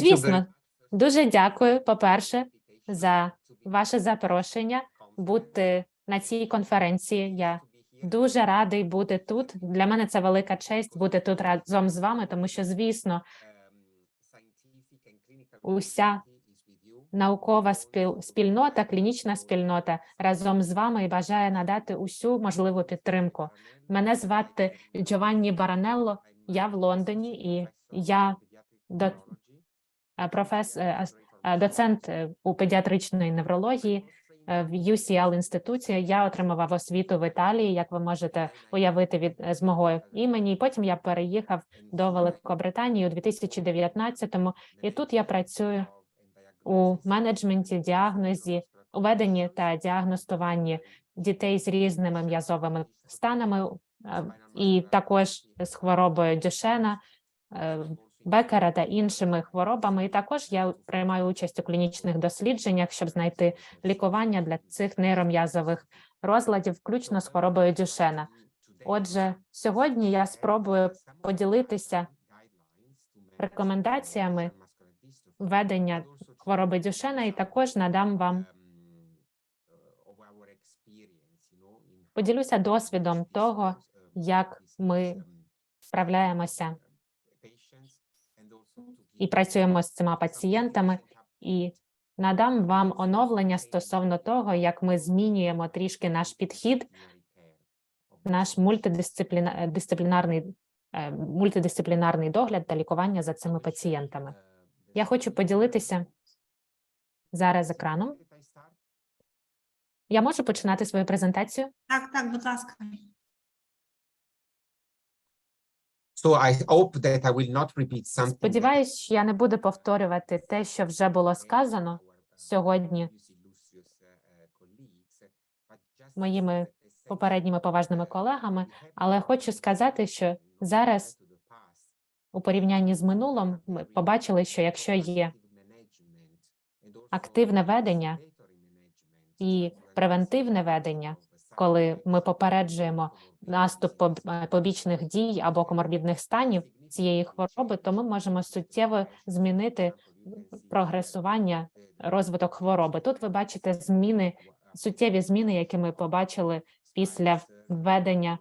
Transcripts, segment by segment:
Звісно, дуже дякую, по-перше, за ваше запрошення бути на цій конференції. Я дуже радий бути тут. Для мене це велика честь бути тут разом з вами, тому що, звісно, уся наукова спіл- спільнота, клінічна спільнота разом з вами і бажає надати усю можливу підтримку. Мене звати Джованні Баранелло. Я в Лондоні і я до профес, е, доцент е, у педіатричної неврології е, в UCL інституті. Я отримував освіту в Італії, як ви можете уявити від з мого імені. Потім я переїхав до Великобританії у 2019-му. І тут я працюю у менеджменті, діагнозі, у веденні та діагностуванні дітей з різними м'язовими станами, і також з хворобою Дюшена, Бекера та іншими хворобами. І також я приймаю участь у клінічних дослідженнях, щоб знайти лікування для цих нейром'язових розладів, включно з хворобою Дюшена. Отже, сьогодні я спробую поділитися рекомендаціями ведення хвороби Дюшена, і також надам вам поділюся досвідом того, як ми справляємося і працюємо з цими пацієнтами, і надам вам оновлення стосовно того, як ми змінюємо трішки наш підхід, наш мультидисципліна- е, е, мультидисциплінарний догляд та лікування за цими пацієнтами. Я хочу поділитися зараз екраном. Я можу починати свою презентацію? Так, так, будь ласка. So I hope that I will not repeat something. Сподіваюсь, я не буду повторювати те, що вже було сказано сьогодні моїми попередніми поважними колегами, але хочу сказати, що зараз у порівнянні з минулим ми побачили, що якщо є активне ведення і превентивне ведення, коли ми попереджуємо наступ е, побічних дій або коморбідних станів цієї хвороби, то ми можемо суттєво змінити прогресування, розвиток хвороби. Тут ви бачите зміни, суттєві зміни, які ми побачили після введення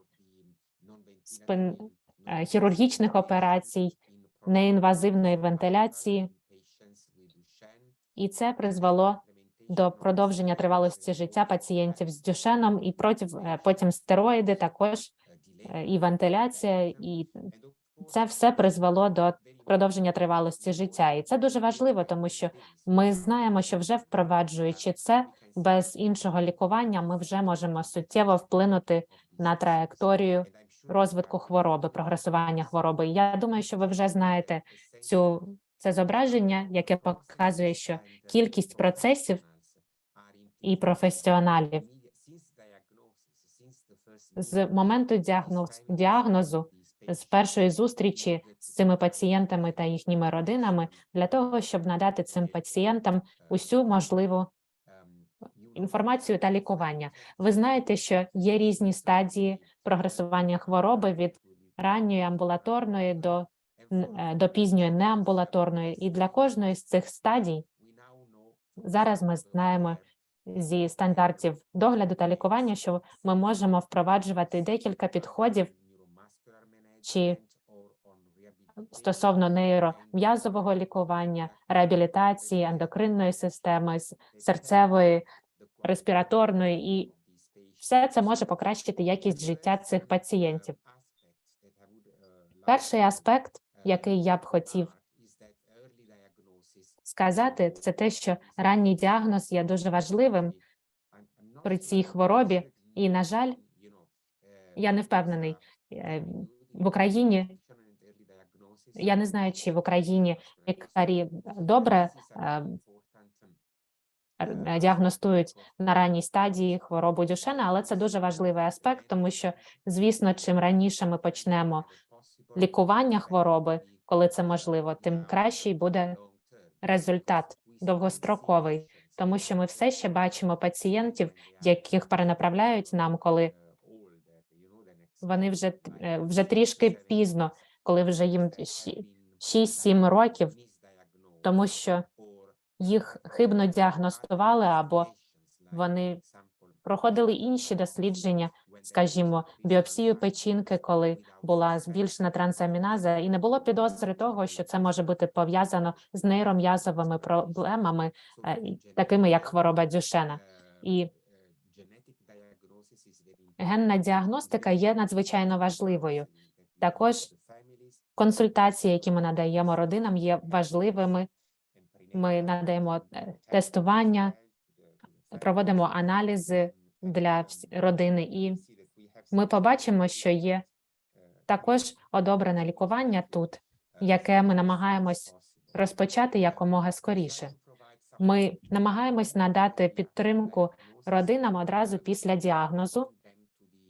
спин е, хірургічних операцій, неінвазивної вентиляції, і це призвело до продовження тривалості життя пацієнтів з дюшеном, і против, е, потім стероїди, також е, і вентиляція, і це все призвело до продовження тривалості життя. І це дуже важливо, тому що ми знаємо, що вже впроваджуючи це без іншого лікування, ми вже можемо суттєво вплинути на траєкторію розвитку хвороби, прогресування хвороби. Я думаю, що ви вже знаєте цю це зображення, яке показує, що кількість процесів і професіоналів з моменту діагноз- діагнозу, з першої зустрічі з цими пацієнтами та їхніми родинами для того, щоб надати цим пацієнтам усю можливу інформацію та лікування. Ви знаєте, що є різні стадії прогресування хвороби від ранньої амбулаторної до, е, до пізньої неамбулаторної, і для кожної з цих стадій зараз ми знаємо зі стандартів догляду та лікування, що ми можемо впроваджувати декілька підходів чи стосовно нейром'язового лікування, реабілітації, ендокринної системи, серцевої, респіраторної, і все це може покращити якість життя цих пацієнтів. Перший аспект, який я б хотів сказати, це те, що ранній діагноз є дуже важливим при цій хворобі, і, на жаль, я не впевнений е, в Україні. Я не знаю, чи в Україні лікарі добре е, діагностують на ранній стадії хворобу Дюшена, але це дуже важливий аспект, тому що, звісно, чим раніше ми почнемо лікування хвороби, коли це можливо, тим кращий буде результат довгостроковий, тому що ми все ще бачимо пацієнтів, яких перенаправляють нам, коли вони вже е, вже трішки пізно, коли вже їм щ- 6-7 років, тому що їх хибно діагностували або вони проходили інші дослідження, скажімо, біопсію печінки, коли була збільшена трансаміназа, і не було підозри того, що це може бути пов'язано з нейром'язовими проблемами, е, такими як хвороба Дюшена. І генна діагностика є надзвичайно важливою. Також Консультації, які ми надаємо родинам, є важливими. Ми надаємо е, тестування, проводимо аналізи для родини, і ми побачимо, що є також одобрене лікування тут, яке ми намагаємось розпочати якомога скоріше. Ми намагаємось надати підтримку родинам одразу після діагнозу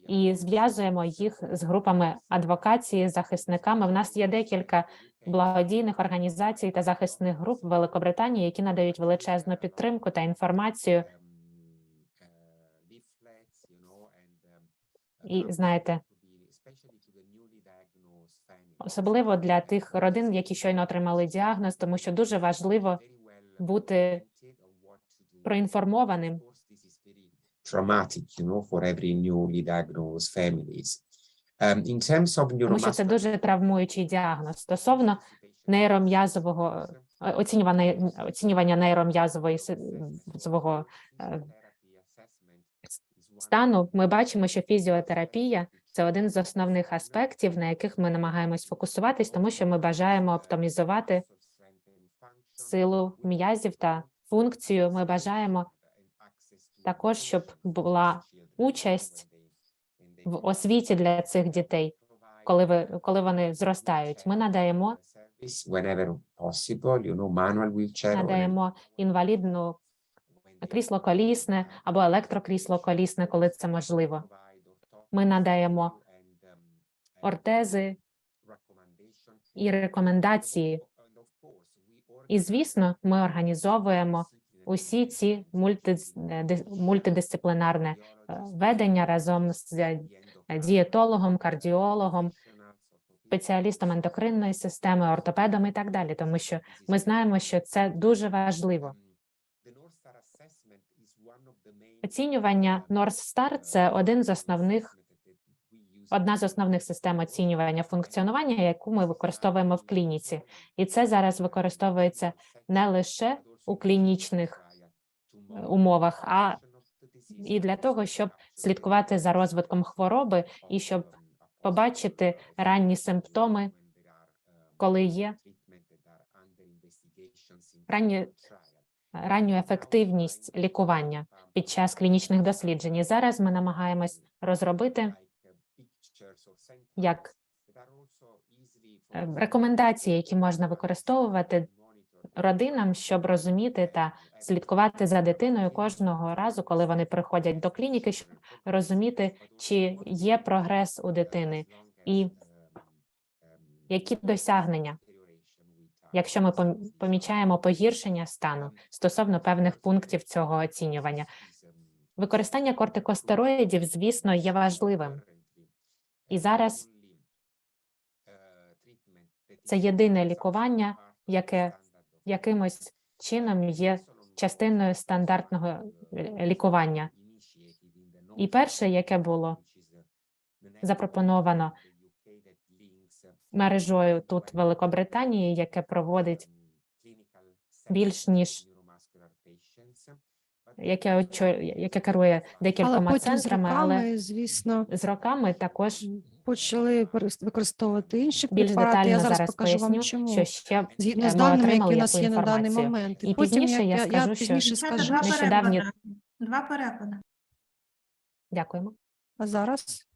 і зв'язуємо їх з групами адвокації, захисниками. В нас є декілька благодійних організацій та захисних груп в Великобританії, які надають величезну підтримку та інформацію. І знаєте, особливо для тих родин, які щойно отримали діагноз, тому що дуже важливо бути проінформованим. traumatic, you know, for every newly diagnosed families. Um, in terms of тому що це дуже травмуючий діагноз. Стосовно нейром'язового е, оцінювання, оцінювання нейром'язової свого е, стану, ми бачимо, що фізіотерапія це один з основних аспектів, на яких ми намагаємось фокусуватись, тому що ми бажаємо оптимізувати силу м'язів та функцію. Ми бажаємо також, щоб була участь в освіті для цих дітей, коли ви коли вони зростають. Ми надаємо надаємо інвалідну крісло колісне або електрокрісло колісне, коли це можливо. Ми надаємо ортези і рекомендації. І звісно, ми організовуємо усі ці мульти, мультидисциплінарне е, ведення разом з е, дієтологом, кардіологом, спеціалістом ендокринної системи, ортопедом і так далі, тому що ми знаємо, що це дуже важливо. Оцінювання North Star – це один з основних одна з основних систем оцінювання функціонування, яку ми використовуємо в клініці, і це зараз використовується не лише у клінічних е, умовах, а і для того, щоб слідкувати за розвитком хвороби і щоб побачити ранні симптоми, коли є. Ранні ранню ефективність лікування під час клінічних досліджень. І зараз ми намагаємось розробити як е, рекомендації, які можна використовувати родинам, щоб розуміти та слідкувати за дитиною кожного разу, коли вони приходять до клініки, щоб розуміти, чи є прогрес у дитини і які досягнення, якщо ми пом- помічаємо погіршення стану стосовно певних пунктів цього оцінювання. Використання кортикостероїдів, звісно, є важливим. І зараз це єдине лікування, яке якимось чином є частиною стандартного е, лікування. І перше, яке було запропоновано мережою тут в Великобританії, яке проводить більш ніж яке яке керує декількома з центрами, але звісно, з роками також почали використовувати інші більш препарати. детально Я зараз, зараз покажу вам, поясню, чому. що ще Згідно е, з даними, які у нас є на даний момент. І потім пізніше я скажу, що пізніше скажу, два нещодавні- Два переклади. Дякуємо. а зараз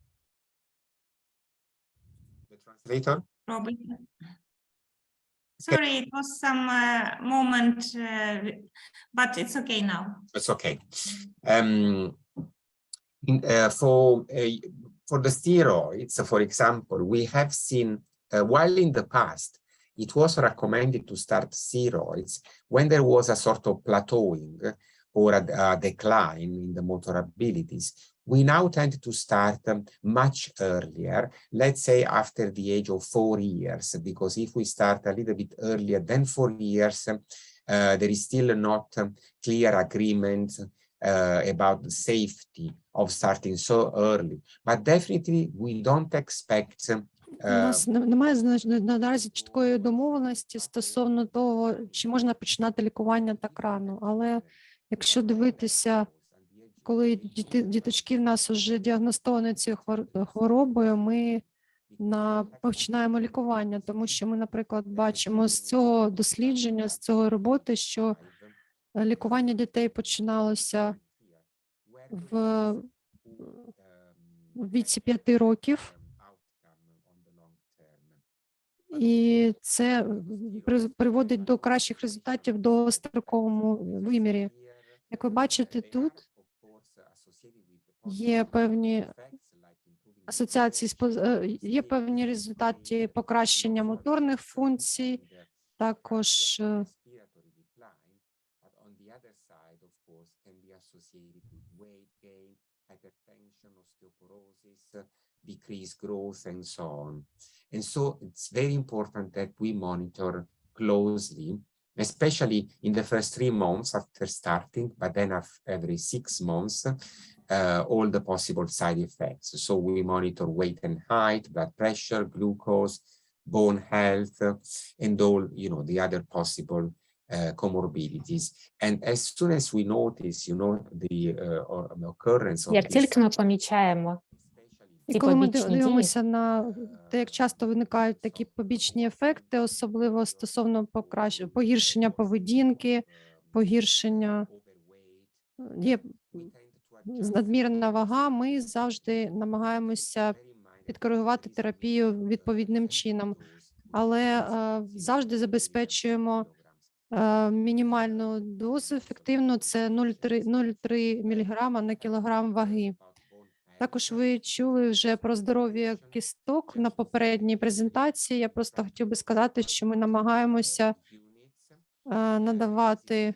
Translator? Robin. Sorry, it was some uh, moment, uh, but it's okay now. It's okay. Um, in, uh, for uh, for the steroids, for example, we have seen uh, while in the past it was recommended to start steroids when there was a sort of plateauing or a, a decline in the motor abilities we now tend to start um, much earlier, let's say after the age of four years, because if we start a little bit earlier than four years, um, uh, there is still not um, clear agreement uh, about the safety of starting so early. But definitely, we don't expect um, У uh, нас не- немає знач- на- наразі чіткої домовленості стосовно того, чи можна починати лікування так рано. Але якщо дивитися, коли діти, діточки в нас вже діагностовані цією хвор- хворобою, ми на починаємо лікування, тому що ми, наприклад, бачимо з цього дослідження, з цього роботи, що лікування дітей починалося в віці 5 років. І це приводить до кращих результатів до строковому вимірі. Як ви бачите, тут є певні асоціації е, є певні результати покращення моторних функцій, також е, decrease growth and so on. And so it's very important that we monitor closely, especially in the first three months after starting, but then af- every six months, uh, all the possible side effects. So we monitor weight and height, blood pressure, glucose, bone health, uh, and all, you know, the other possible uh, comorbidities. And as soon as we notice, you know, the uh, or- occurrence of Як this, тільки ми помічаємо І коли ми побічні див- дії. дивимося на те, як часто виникають такі побічні ефекти, особливо стосовно покращення погіршення поведінки, погіршення е, є надмірна вага, ми завжди намагаємося підкоригувати терапію відповідним чином, але е, завжди забезпечуємо е, мінімальну дозу ефективну це 0,3 0,3 мг на кілограм ваги. Також ви чули вже про здоров'я кісток на попередній презентації. Я просто хотів би сказати, що ми намагаємося е, надавати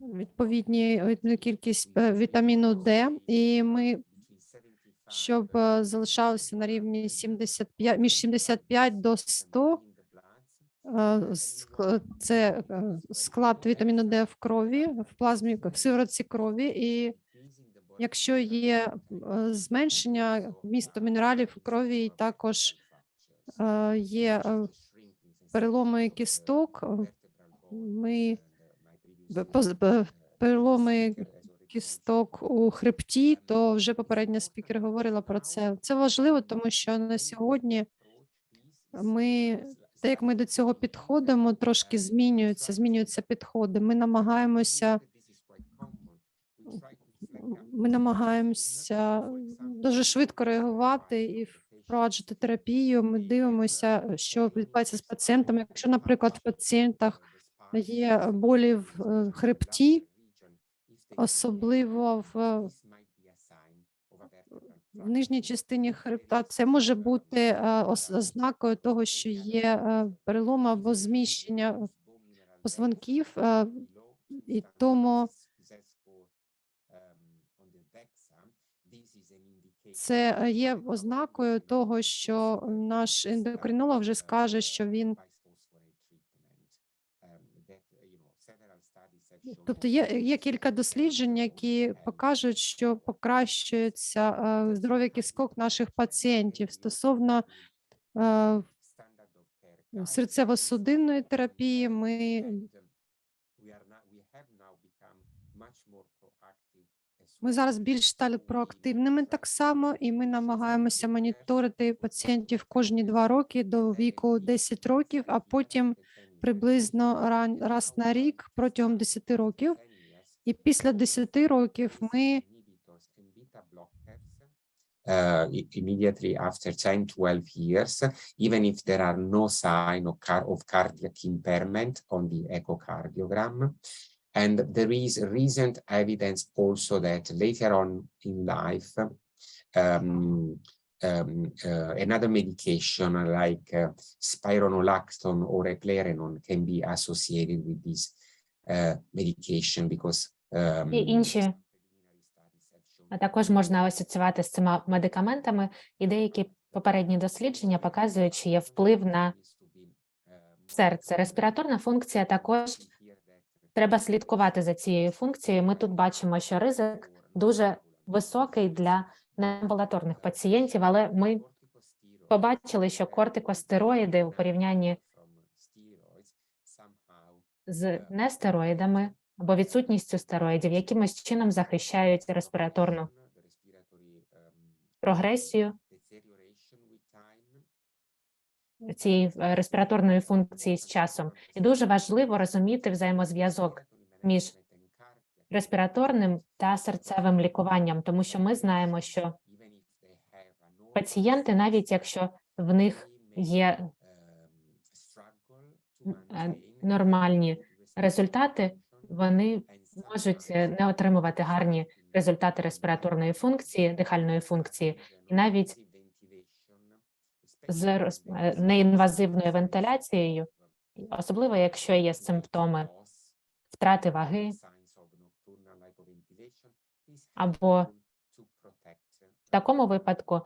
відповідні кількість е, вітаміну Д, і ми, щоб е, залишалося на рівні 75, між 75 до 100, е, ск- це склад вітаміну Д в крові, в плазмі, в сиворотці крові, і Якщо є е, зменшення вмісту мінералів у крові, і також е, є е, переломи кісток, ми переломи кісток у хребті, то вже попередня спікер говорила про це. Це важливо, тому що на сьогодні ми, те, як ми до цього підходимо, трошки змінюються, змінюються підходи. Ми намагаємося ми намагаємося дуже швидко реагувати і впроваджувати терапію. Ми дивимося, що відбувається з пацієнтами. Якщо, наприклад, в пацієнтах є болі в е, хребті, особливо в, в нижній частині хребта, це може бути е, ознакою того, що є е, перелом або зміщення позвонків, е, і тому це е, є ознакою того, що наш ендокринолог вже скаже, що він Тобто є, є кілька досліджень, які покажуть, що покращується е, здоров'я кісток наших пацієнтів стосовно е, серцево-судинної терапії. Ми Ми зараз більш стали проактивними так само, і ми намагаємося моніторити пацієнтів кожні два роки до віку 10 років, а потім приблизно раз на рік протягом 10 років. І після 10 років ми uh, immediately after 10, 12 years, even if there are no sign of, car- of cardiac impairment on the echocardiogram. And there is recent evidence also that later on in life, um, um, uh, another medication like uh, spironolactone or eplerenone can be associated with this uh, medication because um, І інші А також можна асоціювати з цими медикаментами, і деякі попередні дослідження показують, що є вплив на серце. Респіраторна функція також треба слідкувати за цією функцією. Ми тут бачимо, що ризик дуже високий для неамбулаторних пацієнтів, але ми побачили, що кортикостероїди у порівнянні з нестероїдами або відсутністю стероїдів якимось чином захищають респіраторну прогресію цієї е, респіраторної функції з часом. І дуже важливо розуміти взаємозв'язок між респіраторним та серцевим лікуванням, тому що ми знаємо, що пацієнти, навіть якщо в них є е, нормальні результати, вони можуть е, не отримувати гарні результати респіраторної функції, дихальної функції, і навіть з е, неінвазивною вентиляцією, особливо якщо є симптоми втрати ваги або в такому випадку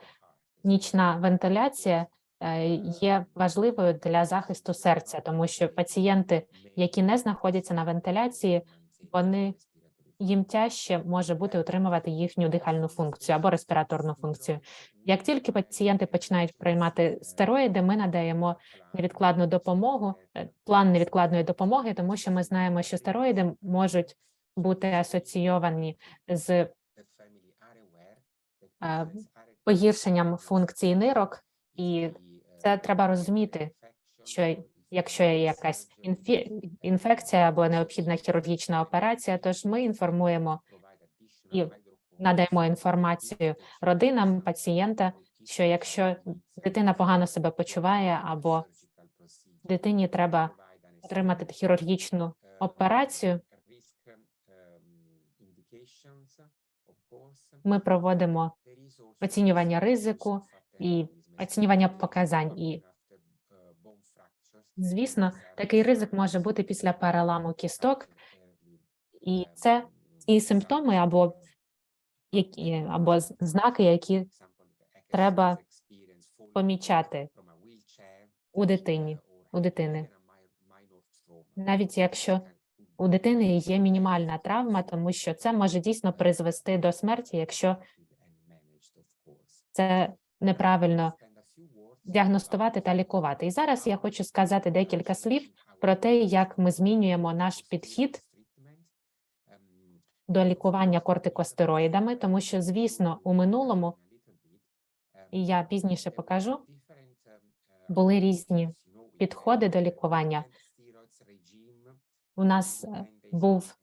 нічна вентиляція е, є важливою для захисту серця, тому що пацієнти, які не знаходяться на вентиляції, вони їм тяжче може бути утримувати їхню дихальну функцію або респіраторну функцію. Як тільки пацієнти починають приймати стероїди, ми надаємо невідкладну допомогу, е, план невідкладної допомоги, тому що ми знаємо, що стероїди можуть бути асоційовані з е, погіршенням функції нирок, і це треба розуміти, що якщо є якась інфекція або необхідна хірургічна операція, тож ми інформуємо і надаємо інформацію родинам пацієнта, що якщо дитина погано себе почуває або дитині треба отримати хірургічну операцію, ми проводимо оцінювання ризику і оцінювання показань. І, звісно, такий ризик може бути після переламу кісток, і це ті симптоми або які або знаки, які треба помічати у дитині, у дитини. навіть якщо у дитини є мінімальна травма, тому що це може дійсно призвести до смерті, якщо це неправильно діагностувати та лікувати. І зараз я хочу сказати декілька слів про те, як ми змінюємо наш підхід до лікування кортикостероїдами, тому що, звісно, у минулому, і я пізніше покажу, були різні підходи до лікування. У нас е, був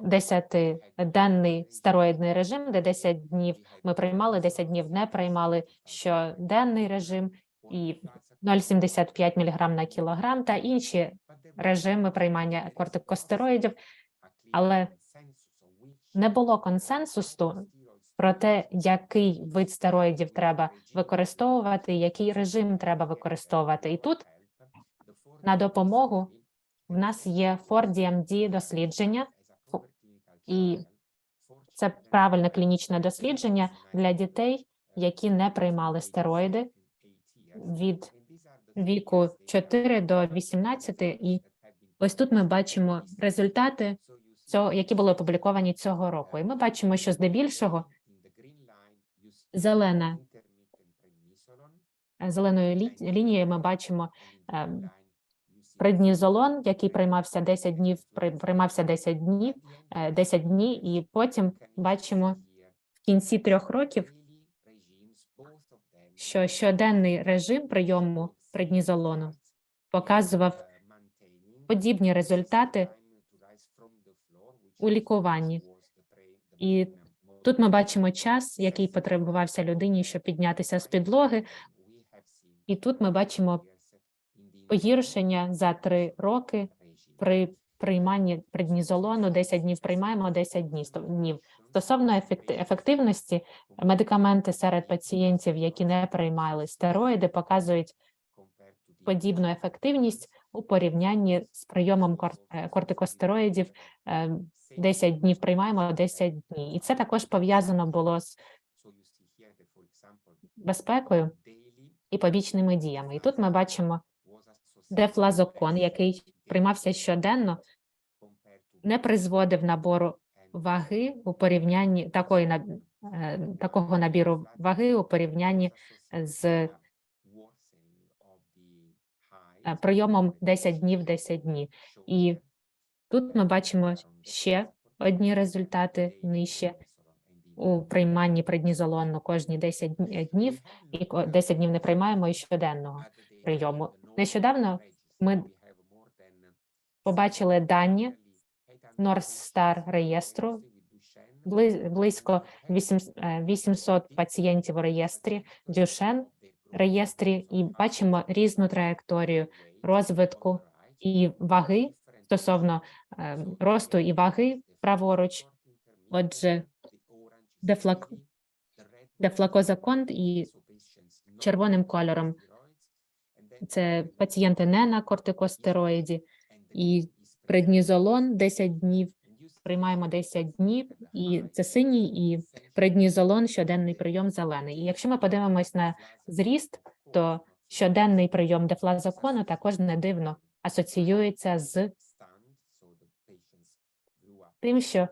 10-денний стероїдний режим, де 10 днів ми приймали, 10 днів не приймали щоденний режим і 0,75 мг на кілограм та інші режими приймання кортикостероїдів, але не було консенсусу про те, який вид стероїдів треба використовувати, який режим треба використовувати. І тут на допомогу в нас є 4DMD дослідження, і це правильне клінічне дослідження для дітей, які не приймали стероїди від віку 4 до 18. І ось тут ми бачимо результати цього, які були опубліковані цього року. І ми бачимо, що здебільшого зелена зеленою лі- лінією ми бачимо ем, преднізолон, який приймався 10 днів, при- приймався 10 днів, е, 10 днів, і потім бачимо в кінці трьох років, що щоденний режим прийому преднізолону показував подібні результати у лікуванні. І тут ми бачимо час, який потребувався людині, щоб піднятися з підлоги, і тут ми бачимо погіршення за три роки при прийманні преднізолону 10 днів приймаємо 10 днів сто- днів. Стосовно ефекти- ефективності, медикаменти серед пацієнтів, які не приймали стероїди, показують подібну ефективність у порівнянні з прийомом е, кортикостероїдів е, 10 днів приймаємо, 10 днів. І це також пов'язано було з безпекою і побічними діями. І тут ми бачимо дефлазокон, який приймався щоденно, не призводив набору ваги у порівнянні такої е, такого набіру ваги у порівнянні з е, прийомом 10 днів, 10 днів. І тут ми бачимо ще одні результати нижче у прийманні преднізолону кожні 10 днів, і ко- 10 днів не приймаємо і щоденного прийому. Нещодавно ми побачили дані Northstar реєстру, бли- близько 8, е, 800 пацієнтів у реєстрі. Дюшен реєстрі, і бачимо різну траєкторію розвитку і ваги стосовно е, росту і ваги праворуч. Отже, дефлак... дефлакозаконт і червоним кольором. Це пацієнти не на кортикостероїді, і преднізолон 10 днів, приймаємо 10 днів, і це синій, і преднізолон, щоденний прийом зелений. І якщо ми подивимось на зріст, то щоденний прийом дефлазокону також не дивно асоціюється з тим, що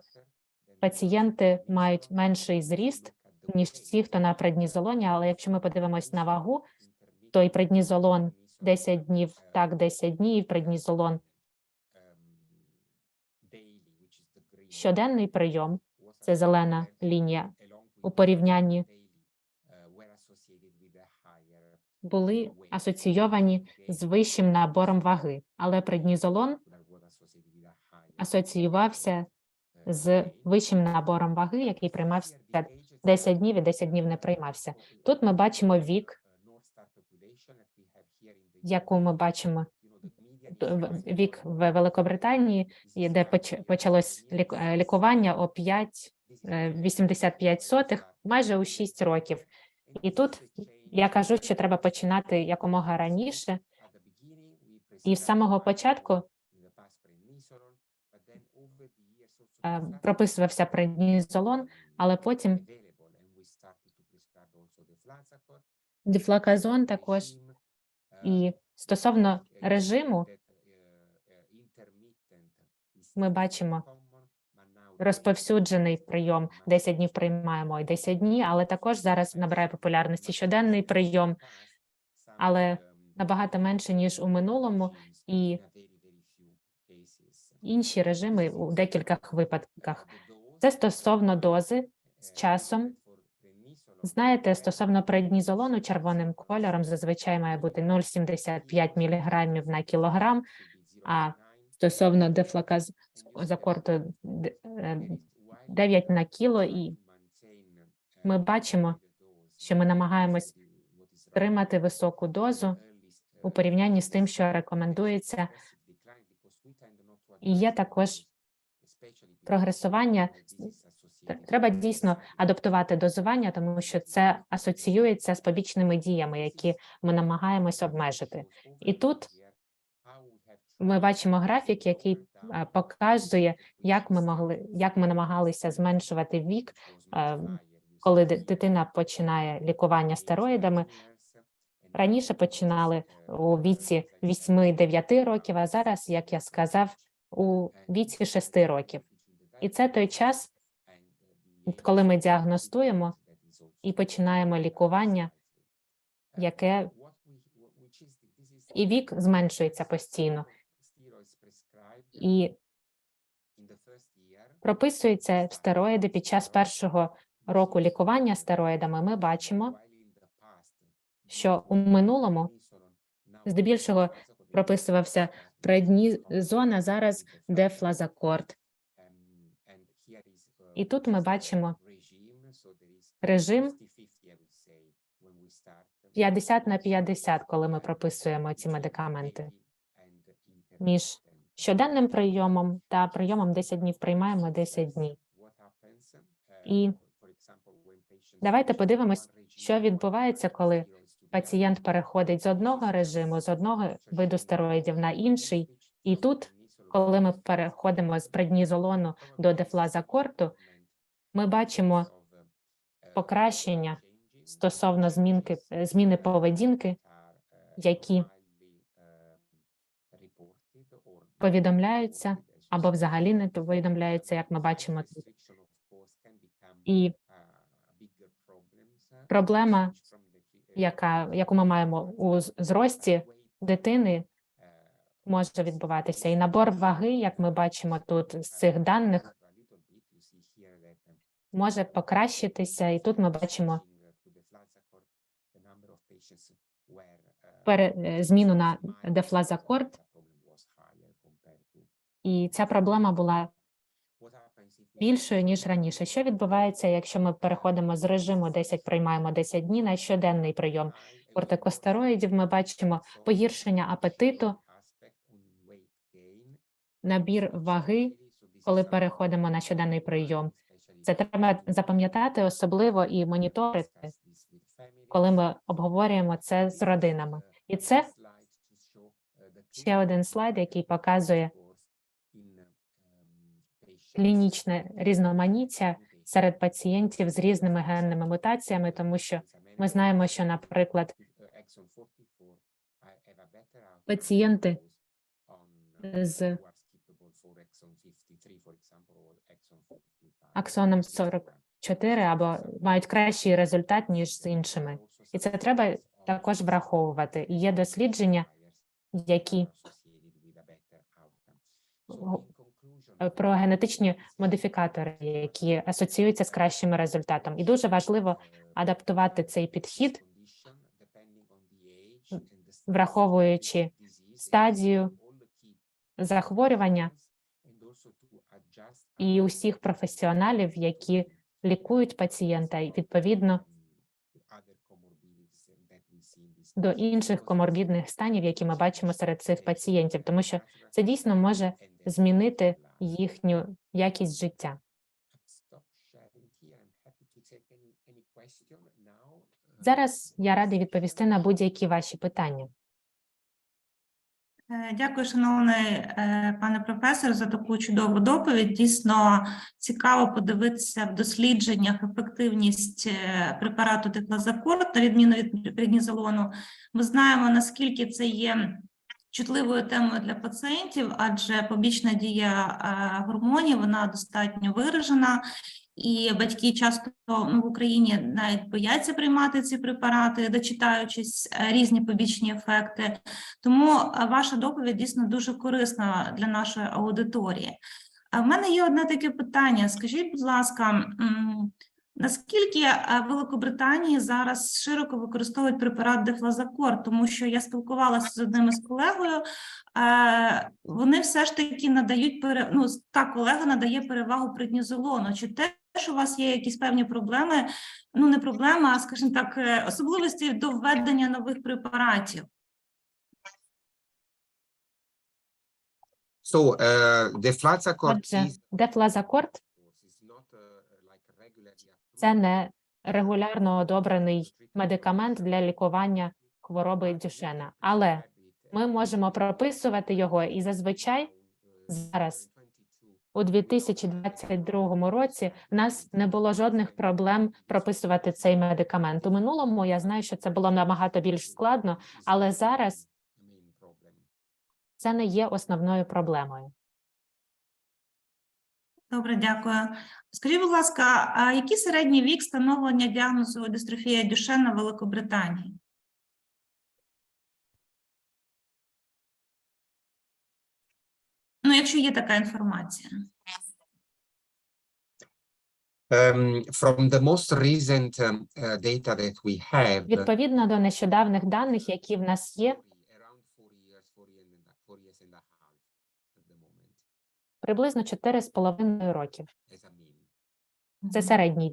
пацієнти мають менший зріст, ніж ті, хто на преднізолоні, але якщо ми подивимось на вагу, то і преднізолон 10 днів, так, 10 днів, і преднізолон щоденний прийом, це зелена лінія, у порівнянні були асоційовані з вищим набором ваги, але преднізолон асоціювався з вищим набором ваги, який приймався 10 днів і 10 днів не приймався. Тут ми бачимо вік, яку ми бачимо вік в Великобританії, де почалось е, лікування о 5, е, 85 сотих, майже у 6 років. І тут я кажу, що треба починати якомога раніше, і з самого початку е, прописувався преднізолон, але потім дифлаказон також. І стосовно режиму, ми бачимо розповсюджений прийом 10 днів приймаємо і 10 днів, але також зараз набирає популярності щоденний прийом, але набагато менше ніж у минулому, і інші режими у декількох випадках. Це стосовно дози з часом. Знаєте, стосовно преднізолону червоним кольором зазвичай має бути 0,75 мг на кілограм, а стосовно дефлаказакорту 9 на кіло, і ми бачимо, що ми намагаємось тримати високу дозу у порівнянні з тим, що рекомендується. І є також прогресування. Треба дійсно адаптувати дозування, тому що це асоціюється з побічними діями, які ми намагаємось обмежити. І тут ми бачимо графік, який е, показує, як ми могли, як ми намагалися зменшувати вік, е, коли дитина починає лікування стероїдами. Раніше починали у віці 8-9 років, а зараз, як я сказав, у віці 6 років. І це той час, коли ми діагностуємо і починаємо лікування, яке і вік зменшується постійно. І прописуються стероїди під час першого року лікування стероїдами. Ми бачимо, що у минулому здебільшого прописувався преднізон, а зараз дефлазакорд. І тут ми бачимо режим 50 на 50, коли ми прописуємо ці медикаменти. Між щоденним прийомом та прийомом 10 днів приймаємо 10 днів. І давайте подивимось, що відбувається, коли пацієнт переходить з одного режиму, з одного виду стероїдів на інший. І тут, коли ми переходимо з преднізолону до дефлазакорту, ми бачимо покращення стосовно змінки зміни поведінки, які повідомляються або взагалі не повідомляються, як ми бачимо тут. І проблема, яка яку ми маємо у зрості дитини, може відбуватися. І набор ваги, як ми бачимо тут з цих даних, може покращитися. І тут ми бачимо е, зміну на дефлазакорд, і ця проблема була більшою ніж раніше. Що відбувається, якщо ми переходимо з режиму 10 приймаємо 10 днів на щоденний прийом кортикостероїдів? Ми бачимо погіршення апетиту, набір ваги, коли переходимо на щоденний прийом. Це треба запам'ятати особливо і моніторити, коли ми обговорюємо це з родинами. І це ще один слайд, який показує клінічне різноманіття серед пацієнтів з різними генними мутаціями, тому що ми знаємо, що, наприклад, пацієнти з аксоном 44 або мають кращий результат ніж з іншими, і це треба також враховувати. І є дослідження, які про генетичні модифікатори, які асоціюються з кращим результатом. І дуже важливо адаптувати цей підхід, враховуючи стадію захворювання і усіх професіоналів, які лікують пацієнта, і відповідно до інших коморбідних станів, які ми бачимо серед цих пацієнтів, тому що це дійсно може змінити їхню якість життя. Зараз я радий відповісти на будь-які ваші питання. Е, Дякую, шановний е, пане професор, за таку чудову доповідь. Дійсно цікаво подивитися в дослідженнях ефективність е, препарату теклазакорд, на відміну від преднізолону. Ми знаємо, наскільки це є чутливою темою для пацієнтів, адже побічна дія е, гормонів вона достатньо виражена. І батьки часто ну, в Україні навіть бояться приймати ці препарати, дочитаючись е, різні побічні ефекти. Тому е, ваша доповідь дійсно дуже корисна для нашої аудиторії. А в мене є одне таке питання. Скажіть, будь ласка, наскільки е, в Великобританії зараз широко використовують препарат дефлазакор? Тому що я спілкувалася з одним із колегою. е, Вони все ж таки надають пере... ну, та колега надає перевагу преднізолону. Чи теж у вас є якісь певні проблеми? Ну, не проблеми, а скажімо так, е, особливості до введення нових препаратів? So uh, the Flazacort is дефлазакорд це не регулярно одобрений медикамент для лікування хвороби Дюшена, але ми можемо прописувати його і зазвичай зараз у 2022 році в нас не було жодних проблем прописувати цей медикамент. У минулому я знаю, що це було набагато більш складно, але зараз це не є основною проблемою. Добре, дякую. Скажіть, будь ласка, а який середній вік встановлення діагнозу дистрофія Дюшена в Великобританії? Ну, якщо є така інформація. Um, from the most recent uh, data that we have, Відповідно до нещодавних даних, які в нас є, around four years, four years and a- four years and a half at the moment приблизно 4,5 років. Це середній